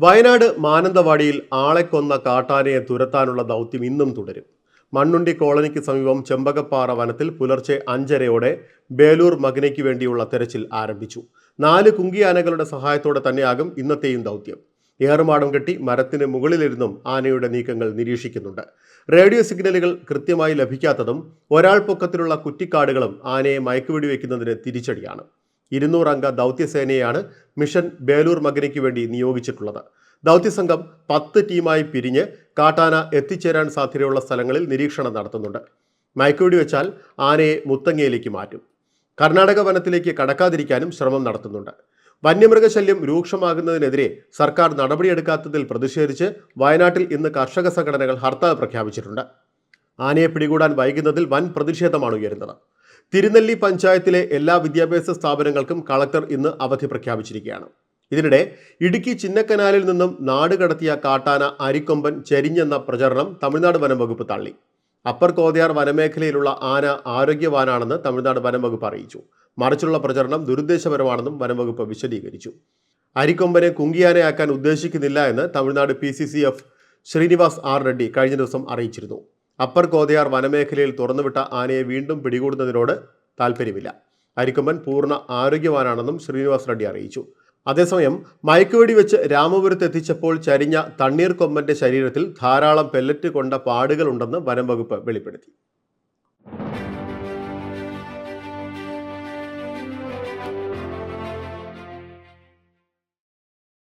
വയനാട് മാനന്തവാടിയിൽ ആളെ കൊന്ന കാട്ടാനയെ തുരത്താനുള്ള ദൗത്യം ഇന്നും തുടരും. മണ്ണുണ്ടി കോളനിക്ക് സമീപം ചെമ്പകപ്പാറ വനത്തിൽ പുലർച്ചെ അഞ്ചരയോടെ ബേലൂർ മകനയ്ക്ക് വേണ്ടിയുള്ള തെരച്ചിൽ ആരംഭിച്ചു. നാല് കുങ്കിയാനകളുടെ സഹായത്തോടെ തന്നെയാകും ഇന്നത്തെയും ദൗത്യം. ഏറുമാടം കെട്ടി മരത്തിന് മുകളിലിരുന്നും ആനയുടെ നീക്കങ്ങൾ നിരീക്ഷിക്കുന്നുണ്ട്. റേഡിയോ സിഗ്നലുകൾ കൃത്യമായി ലഭിക്കാത്തതും ഒരാൾ പൊക്കത്തിലുള്ള കുറ്റിക്കാടുകളും ആനയെ മയക്കുവെടി വയ്ക്കുന്നതിന് തിരിച്ചടിയാണ്. ഇരുന്നൂറംഗ ദൗത്യസേനയാണ് മിഷൻ ബേലൂർ മകനയ്ക്ക് വേണ്ടി നിയോഗിച്ചിട്ടുള്ളത്. ദൗത്യസംഘം പത്ത് ടീമായി പിരിഞ്ഞ് കാട്ടാന എത്തിച്ചേരാൻ സാധ്യതയുള്ള സ്ഥലങ്ങളിൽ നിരീക്ഷണം നടത്തുന്നുണ്ട്. മയക്കുവെടി വെച്ചാൽ ആനയെ മുത്തങ്ങയിലേക്ക് മാറ്റും. കർണാടക വനത്തിലേക്ക് കടക്കാതിരിക്കാനും ശ്രമം നടത്തുന്നുണ്ട്. വന്യമൃഗശല്യം രൂക്ഷമാകുന്നതിനെതിരെ സർക്കാർ നടപടിയെടുക്കാത്തതിൽ പ്രതിഷേധിച്ച് വയനാട്ടിൽ ഇന്ന് കർഷക സംഘടനകൾ ഹർത്താൽ പ്രഖ്യാപിച്ചിട്ടുണ്ട്. ആനയെ പിടികൂടാൻ വൈകുന്നതിൽ വൻ പ്രതിഷേധമാണ് ഉയരുന്നത്. തിരുനെല്ലി പഞ്ചായത്തിലെ എല്ലാ വിദ്യാഭ്യാസ സ്ഥാപനങ്ങൾക്കും കളക്ടർ ഇന്ന് അവധി പ്രഖ്യാപിച്ചിരിക്കുകയാണ്. ഇതിനിടെ ഇടുക്കി ചിന്നക്കനാലിൽ നിന്നും നാട് കടത്തിയ കാട്ടാന അരിക്കൊമ്പൻ ചരിഞ്ഞെന്ന പ്രചരണം തമിഴ്നാട് വനം വകുപ്പ് തള്ളി. അപ്പർ കോതയാർ വനമേഖലയിലുള്ള ആന ആരോഗ്യവാനാണെന്ന് തമിഴ്നാട് വനം വകുപ്പ് അറിയിച്ചു. മറിച്ചുള്ള പ്രചരണം ദുരുദ്ദേശപരമാണെന്നും വനം വകുപ്പ് വിശദീകരിച്ചു. അരിക്കൊമ്പനെ കുങ്കിയാനയാക്കാൻ ഉദ്ദേശിക്കുന്നില്ല എന്ന് തമിഴ്നാട് പി ശ്രീനിവാസ് ആർ റെഡ്ഡി കഴിഞ്ഞ ദിവസം അറിയിച്ചിരുന്നു. അപ്പർ കോതയാർ വനമേഖലയിൽ തുറന്നുവിട്ട ആനയെ വീണ്ടും പിടികൂടുന്നതിനോട് താല്പര്യമില്ല അരിക്കൊമ്പൻ പൂർണ ആരോഗ്യവാനാണെന്നും ശ്രീനിവാസ് റെഡ്ഡി അറിയിച്ചു. അതേസമയം മയക്കുവെടി വെച്ച് രാമപുരത്ത് എത്തിച്ചപ്പോൾ ചരിഞ്ഞ തണ്ണീർ തണ്ണീർക്കൊമ്പന്റെ ശരീരത്തിൽ ധാരാളം പെല്ലറ്റ് കൊണ്ട പാടുകളുണ്ടെന്ന് വനം വകുപ്പ് വെളിപ്പെടുത്തി.